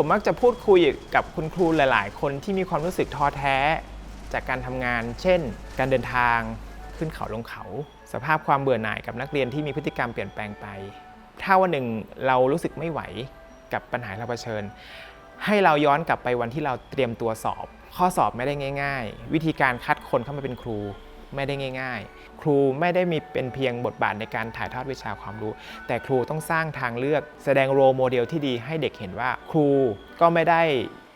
ผมมักจะพูดคุยกับคุณครูหลาย ๆ คนที่มีความรู้สึกท้อแท้ จากการทำงาน เช่น การเดินทางขึ้นเขาลงเขา สภาพความเบื่อหน่ายกับนักเรียนที่มีพฤติกรรมเปลี่ยนแปลงไป ถ้าวันหนึ่งเรารู้สึกไม่ไหวกับปัญหาเราเผชิญ ให้เราย้อนกลับไปวันที่เราเตรียมตัวสอบ ข้อสอบไม่ได้ง่าย ๆ วิธีการคัดคนเข้ามาเป็นครู ไม่ได้ง่าย ๆ ครูไม่ได้มีเป็นเพียงบทบาทในการถ่ายทอดวิชาความรู้ แต่ครูต้องสร้างทางเลือกแสดงโรโมเดลที่ดีให้เด็กเห็นว่าครูก็ไม่ได้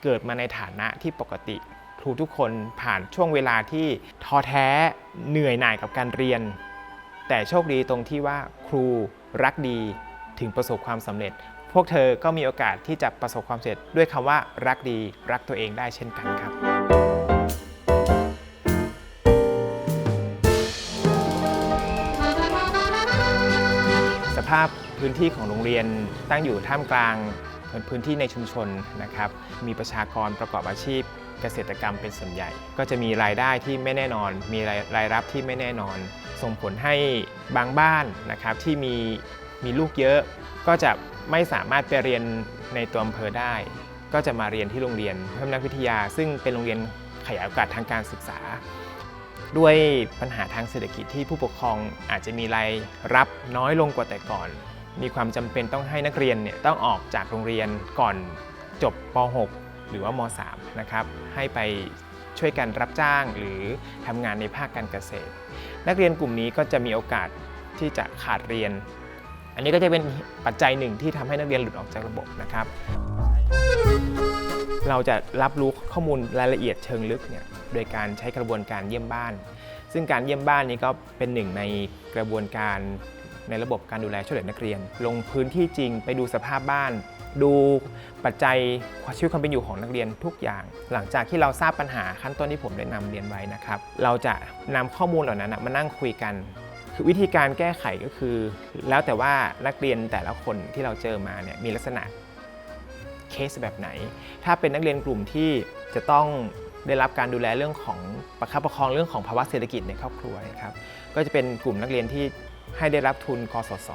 เกิดมาในฐานะที่ปกติ ครูทุกคนผ่านช่วงเวลาที่ท้อแท้เหนื่อยหน่ายกับการเรียน แต่โชคดีตรงที่ว่าครูรักดีถึงประสบความสำเร็จ พวกเธอก็มีโอกาสที่จะประสบความสำเร็จด้วยคำว่ารักดีรักตัวเองได้เช่นกันครับาพพื้นที่ของโรงเรียนตั้งอยู่ท่ามกลางพื้นที่ในชุมชนนะครับ มีประชากรประกอบอาชีพเกษตรกรรมเป็นส่วนใหญ่ ก็จะมีรายได้ที่ไม่แน่นอน มีรายรายรับที่ไม่แน่นอน ส่งผลให้บางบ้านนะครับที่มีมีลูกเยอะ ก็จะไม่สามารถไปเรียนในตัวอำเภอได้ ก็จะมาเรียนที่โรงเรียนเพิ่มนักวิทยา ซึ่งเป็นโรงเรียนขยายโอกาสทางการศึกษา ด้วยปัญหาทางเศรษฐกิจที่ผู้ปกครองอาจจะมีรายรับน้อยลงกว่าแต่ก่อน มีความจำเป็นต้องให้นักเรียนเนี่ยต้องออกจากโรงเรียนก่อนจบป .6 หรือว่าม .3 นะครับให้ไปช่วยกันรับจ้างหรือทำงานในภาคการเกษตร นักเรียนกลุ่มนี้ก็จะมีโอกาสที่จะขาดเรียน อันนี้ก็จะเป็นปัจจัยหนึ่งที่ทำให้นักเรียนหลุดออกจากระบบนะครับ เราจะรับรู้ข้อมูลรายละเอียดเชิงลึกเนี่ย โดยการใช้กระบวนการเยี่ยมบ้าน ซึ่งการเยี่ยมบ้านนี้ก็เป็นหนึ่งในกระบวนการในระบบการดูแลช่วยเหลือนักเรียน ลงพื้นที่จริงไปดูสภาพบ้าน ดูปัจจัยชีวิตความเป็นอยู่ของนักเรียนทุกอย่าง หลังจากที่เราทราบปัญหาขั้นต้นที่ผมได้นำเรียนไว้นะครับ เราจะนำข้อมูลเหล่านั้นมานั่งคุยกันคือวิธีการแก้ไขก็คือ แล้วแต่ว่านักเรียนแต่ละคนที่เราเจอมาเนี่ยมีลักษณะเคสแบบไหน ถ้าเป็นนักเรียนกลุ่มที่จะต้อง ได้รับการดูแลเรื่องของประคับประคองเรื่องของภาวะเศรษฐกิจในครอบครัวนะครับก็จะเป็นกลุ่มนักเรียนที่ให้ได้รับทุนกสศ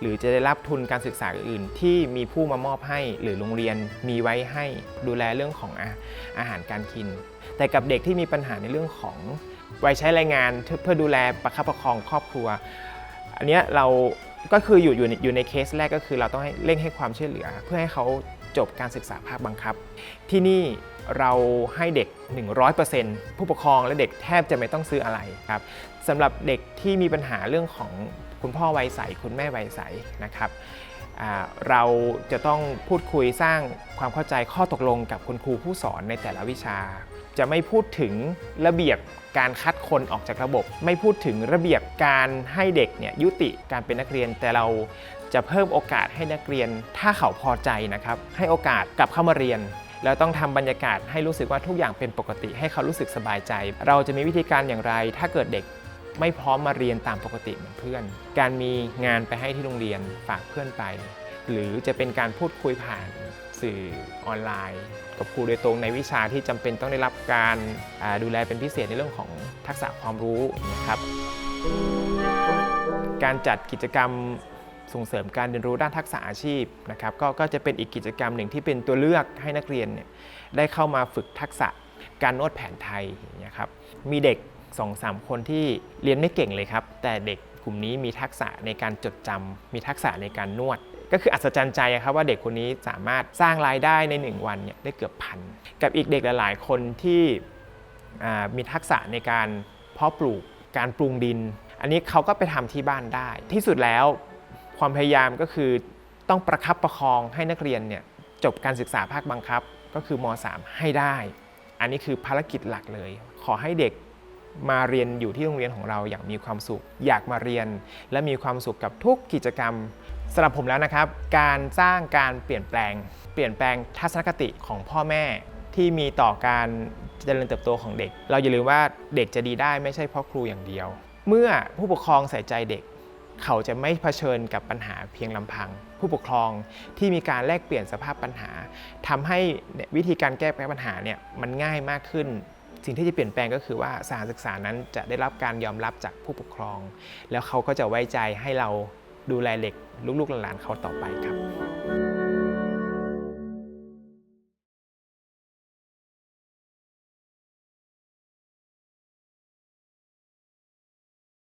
หรือจะได้รับทุนการศึกษาอื่นที่มีผู้มามอบให้ หรือโรงเรียนมีไว้ให้ดูแลเรื่องของอาอาหารการกิน แต่กับเด็กที่มีปัญหาในเรื่องของวัยใช้แรงงานเพื่อดูแลประคับประคองครอบครัว อันนี้เรา ก็คืออยู่อยู่ในอยู่ในเคสแรกก็คือเราต้องให้เร่งให้ความช่วยเหลือ เพื่อให้เขาจบการศึกษาภาคบังคับ ที่นี่เราให้เด็ก 100%ผู้ปกครองและเด็กแทบจะไม่ต้องซื้ออะไรครับสำหรับเด็กที่มีปัญหาเรื่องของคุณพ่อวัยใสคุณแม่วัยใสนะครับ เราจะต้องพูดคุยสร้างความเข้าใจข้อตกลงกับคุณครูผู้สอนในแต่ละวิชา จะไม่พูดถึงระเบียบการคัดคนออกจากระบบ ไม่พูดถึงระเบียบการให้เด็กเนี่ยยุติการเป็นนักเรียนแต่เราจะเพิ่มโอกาสให้นักเรียน ถ้าเขาพอใจนะครับ ให้โอกาสกลับเข้ามาเรียนแล้วต้องทำบรรยากาศให้รู้สึกว่าทุกอย่างเป็นปกติให้เขารู้สึกสบายใจ เราจะมีวิธีการอย่างไร ถ้าเกิดเด็ก ไม่พร้อมมาเรียนตามปกติเหมือนเพื่อน การมีงานไปให้ที่โรงเรียนฝากเพื่อนไป หรือจะเป็นการพูดคุยผ่านสื่อออนไลน์ กับครูโดยตรงในวิชาที่จำเป็นต้องได้รับการดูแลเป็นพิเศษในเรื่องของทักษะความรู้นะครับ การจัดกิจกรรมส่งเสริมการเรียนรู้ด้านทักษะอาชีพนะครับกก็จะเป็นอีกกิจกรรมหนึ่งที่เป็นตัวเลือกให้นักเรียนเนี่ยได้เข้ามาฝึกทักษะการนวดแผนไทยอย่างเงี้ยครับมีเด็ก 2-3 คนที่เรียนไม่เก่งเลยครับ แต่เด็กกลุ่มนี้มีทักษะในการจดจำมีทักษะในการนวด ก็คืออัศจรรย์ใจครับว่าเด็กคนนี้สามารถสร้างรายได้ใน 1 วันเนี่ยได้เกือบพัน กับอีกเด็กหลาย ๆ คนที่มีทักษะในการเพาะปลูกการปรุงดิน อันนี้เขาก็ไปทำที่บ้านได้ ที่สุดแล้วความพยายามก็คือต้องประคับประคองให้นักเรียนเนี่ยจบการศึกษาภาคบังคับก็คือม .3 ให้ได้ อันนี้คือภารกิจหลักเลย ขอให้เด็ก มาเรียนอยู่ที่โรงเรียนของเราอย่างมีความสุข อยากมาเรียน และมีความสุขกับทุกกิจกรรมสำหรับผมแล้วนะครับ การสร้างการเปลี่ยนแปลง เปลี่ยนแปลงทัศนคติของพ่อแม่ที่มีต่อการเจริญเติบโตของเด็ก เราอย่าลืมว่าเด็กจะดีได้ไม่ใช่เพราะครูอย่างเดียว เมื่อผู้ปกครองใส่ใจเด็ก เขาจะไม่เผชิญกับปัญหาเพียงลำพัง ผู้ปกครองที่มีการแลกเปลี่ยนสภาพปัญหาทำให้วิธีการแก้ไขปัญหาเนี่ยมันง่ายมากขึ้น สิ่งที่จะเปลี่ยนแปลงก็คือว่าสถานศึกษานั้นจะได้รับการยอมรับจากผู้ปกครอง แล้วเขาก็จะไว้ใจให้เราดูแลเด็กลูกๆหลานๆเขาต่อไปครับ